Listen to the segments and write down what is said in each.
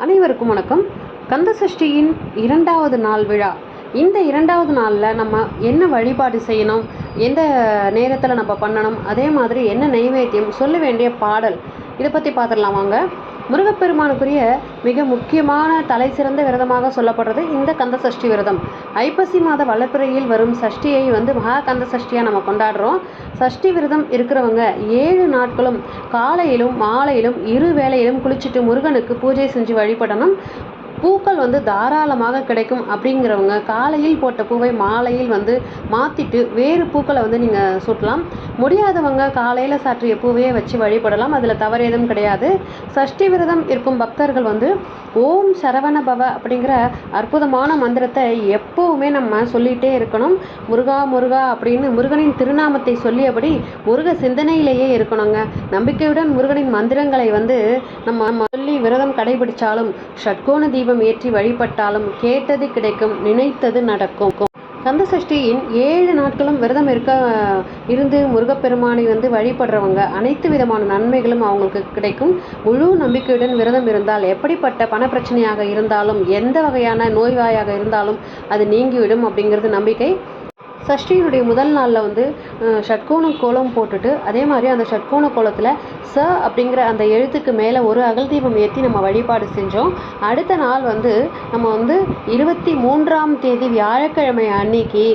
அனைவருக்கும் வணக்கம். கந்த சஷ்டியின் இரண்டாவது நாள் விழா. இந்த இரண்டாவது நாளில் நம்ம என்ன வழிபாடு செய்யணும்? எந்த நேரத்தில் நம்ம பண்ணணும்? அதே மாதிரி என்ன நைவேத்தியம்? சொல்ல வேண்டிய பாடல். இதை பற்றி பார்த்துடலாம் வாங்க. முருகப்பெருமானுக்குரிய மிக முக்கியமான தலை சிறந்த விரதமாக சொல்லப்படுறது இந்த கந்த சஷ்டி விரதம். ஐப்பசி மாத வளர்ப்பிறையில் வரும் சஷ்டியை வந்து மகா கந்த சஷ்டியாக நம்ம கொண்டாடுறோம். சஷ்டி விரதம் இருக்கிறவங்க ஏழு நாட்களும் காலையிலும் மாலையிலும் இரு வேளையிலும் குளிச்சுட்டு முருகனுக்கு பூஜை செஞ்சு வழிபடணும். பூக்கள் வந்து தாராளமாக கிடைக்கும் அப்படிங்கிறவங்க காலையில் போட்ட பூவை மாலையில் வந்து மாற்றிட்டு வேறு பூக்களை வந்து நீங்கள் சூட்டலாம். முடியாதவங்க காலையில் சாற்றிய பூவையே வச்சு வழிபடலாம். அதில் தவறு எதுவும் கிடையாது. சஷ்டி விரதம் இருக்கும் பக்தர்கள் வந்து ஓம் சரவண பவ அப்படிங்கிற அற்புதமான மந்திரத்தை எப்போவுமே நம்ம சொல்லிகிட்டே இருக்கணும். முருகா முருகா அப்படின்னு முருகனின் திருநாமத்தை சொல்லியபடி முருக சிந்தனையிலேயே இருக்கணுங்க. நம்பிக்கையுடன் முருகனின் மந்திரங்களை வந்து நம்ம சொல்லி விரதம் கடைபிடிச்சாலும் ஷட்கோண தீபம் ஏற்றி வழிபட்டாலும் கேட்டது கிடைக்கும் நினைத்தது நடக்கும். கந்த சஷ்டியின் ஏழு நாட்களும் விரதம் இருக்க இருந்து முருகப்பெருமானை வந்து வழிபடுறவங்க அனைத்து விதமான நன்மைகளும் அவங்களுக்கு கிடைக்கும். முழு நம்பிக்கையுடன் விரதம் இருந்தால் எப்படிப்பட்ட பணப்பிரச்சனையாக இருந்தாலும் எந்த வகையான நோய்வாயாக இருந்தாலும் அது நீங்கிவிடும் அப்படிங்கிறது நம்பிக்கை. சஷ்டியினுடைய முதல் நாளில் வந்து ஷட்கோண கோலம் போட்டுட்டு அதே மாதிரி அந்த ஷட்கோண கோலத்தில் ச அப்படிங்கிற அந்த எழுத்துக்கு மேலே ஒரு அகல் தீபம் ஏற்றி நம்ம வழிபாடு செஞ்சோம். அடுத்த நாள் வந்து நம்ம வந்து இருபத்தி மூன்றாம் தேதி வியாழக்கிழமை அன்னைக்கு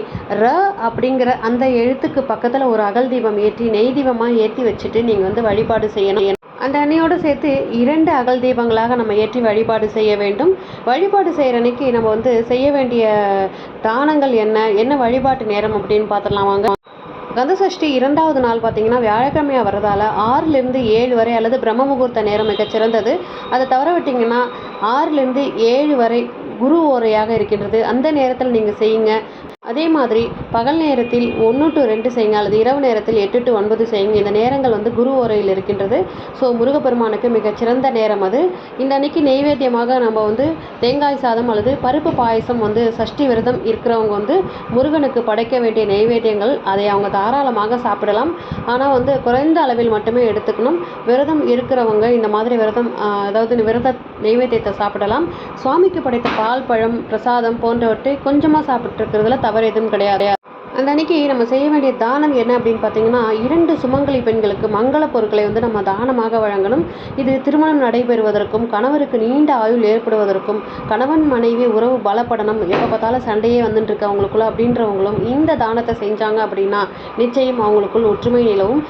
ர அப்படிங்கிற அந்த எழுத்துக்கு பக்கத்தில் ஒரு அகல் தீபம் ஏற்றி நெய் தீபமாக ஏற்றி வச்சுட்டு நீங்கள் வந்து வழிபாடு செய்யணும். அந்த அன்னையோடு சேர்த்து இரண்டு அகல் தீபங்களாக நம்ம ஏற்றி வழிபாடு செய்ய வேண்டும். வழிபாடு செய்கிற அன்னைக்கு நம்ம வந்து செய்ய வேண்டிய தானங்கள் என்ன என்ன வழிபாட்டு நேரம் அப்படின்னு பார்த்துடலாம் வாங்க. கந்தசஷ்டி இரண்டாவது நாள் பார்த்தீங்கன்னா வியாழக்கிழமையாக வர்றதால ஆறுலேருந்து ஏழு வரை அல்லது பிரம்ம முகூர்த்த நேரம் மிகச்சிறந்தது அதை தவற விட்டிங்கன்னா ஆறுலேருந்து ஏழு வரை குரு ஓரையாக இருக்கின்றது. அந்த நேரத்தில் நீங்கள் செய்யுங்க. அதே மாதிரி பகல் நேரத்தில் ஒன்று டு ரெண்டு செய்யுங்க அல்லது இரவு நேரத்தில் எட்டு டு ஒன்பது செய்யுங்க. இந்த நேரங்கள் வந்து குரு ஓரையில் இருக்கின்றது. ஸோ முருகப்பெருமானுக்கு மிகச் சிறந்த நேரம் அது. இந்த அன்னைக்கு நெய்வேத்தியமாக நம்ம வந்து தேங்காய் சாதம் அல்லது பருப்பு பாயசம் வந்து சஷ்டி விரதம் இருக்கிறவங்க வந்து முருகனுக்கு படைக்க வேண்டிய நெய்வேத்தியங்கள் அதை அவங்க தாராளமாக சாப்பிடலாம். ஆனால் வந்து குறைந்த அளவில் மட்டுமே எடுத்துக்கணும். விரதம் இருக்கிறவங்க இந்த மாதிரி விரதம் அதாவது விரத நெய்வேத்தியத்தை சாப்பிடலாம். சுவாமிக்கு படைத்த பால் பழம் பிரசாதம் போன்றவற்றை கொஞ்சமாக சாப்பிட்ருக்கிறதுல தவறு தவறு எதுவும் கிடையாது. அந்த அன்னைக்கு நம்ம செய்ய வேண்டிய தானம் என்ன அப்படின்னு பார்த்தீங்கன்னா இரண்டு சுமங்கலி பெண்களுக்கு மங்கள பொருட்களை வந்து நம்ம தானமாக வழங்கணும். இது திருமணம் நடைபெறுவதற்கும் கணவருக்கு நீண்ட ஆயுள் ஏற்படுவதற்கும் கணவன் மனைவி உறவு பலப்படணும் எப்போ பார்த்தாலும் சண்டையே வந்துட்டு இருக்கு அவங்களுக்குள்ள அப்படின்றவங்களும் இந்த தானத்தை செஞ்சாங்க அப்படின்னா நிச்சயம் அவங்களுக்குள் ஒற்றுமை நிலவும்.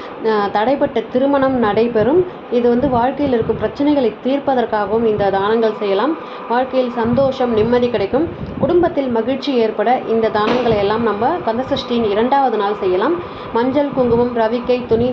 தடைப்பட்ட திருமணம் நடைபெறும். இது வந்து வாழ்க்கையில் இருக்கும் பிரச்சனைகளை தீர்ப்பதற்காகவும் இந்த தானங்கள் செய்யலாம். வாழ்க்கையில் சந்தோஷம் நிம்மதி கிடைக்கும். குடும்பத்தில் மகிழ்ச்சி ஏற்பட இந்த தானங்களை எல்லாம் நம்ம சஷ்டியின் இரண்டாவது நாள் செய்யலாம். மஞ்சள் குங்குமம் ரவிக்கை துணி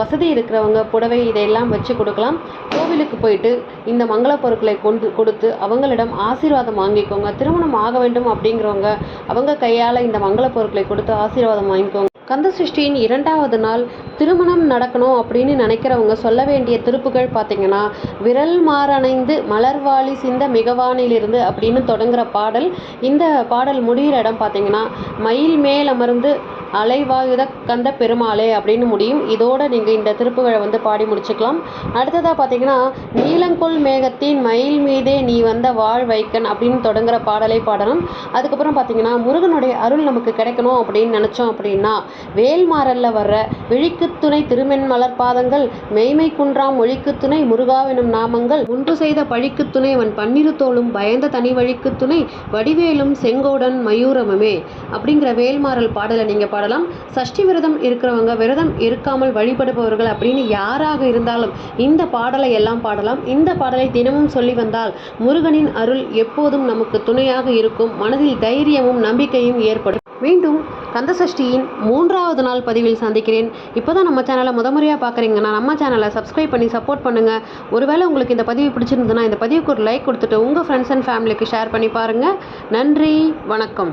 வசதி இருக்கிறவங்க புடவை இதையெல்லாம் வச்சு கொடுக்கலாம். கோவிலுக்கு போயிட்டு இந்த மங்கள பொருட்களை கொண்டு கொடுத்து அவங்களிடம் ஆசீர்வாதம் வாங்கிக்கோங்க. திருமணம் ஆக வேண்டும் அப்படிங்கிறவங்க அவங்க கையால் இந்த மங்கள பொருட்களை கொடுத்து ஆசீர்வாதம் வாங்கிக்கோங்க. கந்த சஷ்டியின் இரண்டாவது நாள் திருமணம் நடக்கணும் அப்படின்னு நினைக்கிறவங்க சொல்ல வேண்டிய திருப்புகள் பார்த்தீங்கன்னா விரல் மாறணைந்து மலர்வாளி சிந்த மிகவானிலிருந்து அப்படின்னு தொடங்குற பாடல். இந்த பாடல் முடிகிற இடம் பார்த்தீங்கன்னா மயில் மேல் அமர்ந்து அலைவாயுத கந்த பெருமாளே அப்படின்னு முடியும். இதோட நீங்கள் இந்த திருப்புகளை வந்து பாடி முடிச்சுக்கலாம். அடுத்ததாக பார்த்தீங்கன்னா நீலங்கொள் மேகத்தின் மயில் மீதே நீ வந்த வாழ் வைக்கன் அப்படின்னு தொடங்குற பாடலை பாடணும். அதுக்கப்புறம் பார்த்தீங்கன்னா முருகனுடைய அருள் நமக்கு கிடைக்கணும் அப்படின்னு நினச்சோம் அப்படின்னா வேல்மாறல்ல வர்ற விழிக்கு துணை திருமென் மலர் பாதங்கள் மெய்மை குன்றாம் ஒழிக்கு துணை முருகாவெனும் நாமங்கள் முன்பு செய்த பழிக்கு துணை அவன் பன்னிரு தோளும் பயந்த தனி வழிக்கு துணை வடிவேலும் செங்கோடன் மயூரமுமே அப்படிங்கிற வேல்மாறல் பாடலை நீங்கள் பாடலாம். சஷ்டி விரதம் இருக்கிறவங்க விரதம் இருக்காமல் வழிபடுபவர்கள் அப்படின்னு யாராக இருந்தாலும் இந்த பாடலை எல்லாம் பாடலாம். இந்த பாடலை தினமும் சொல்லி வந்தால் முருகனின் அருள் எப்போதும் நமக்கு துணையாக இருக்கும். மனதில் தைரியமும் நம்பிக்கையும் ஏற்படும். மீண்டும் கந்தசஷ்டியின் மூன்றாவது நாள் பதிவில் சந்திக்கிறேன். இப்போ தான் நம்ம சேனலை முத முறையாக பார்க்குறீங்கன்னா நம்ம சேனலை சப்ஸ்கிரைப் பண்ணி சப்போர்ட் பண்ணுங்கள் ஒருவேளை உங்களுக்கு இந்த பதிவு பிடிச்சிருந்ததுன்னா இந்த பதிவுக்கு ஒரு லைக் கொடுத்துட்டு உங்கள் ஃப்ரெண்ட்ஸ் அண்ட் ஃபேமிலிக்கு ஷேர் பண்ணி பாருங்கள் நன்றி வணக்கம்.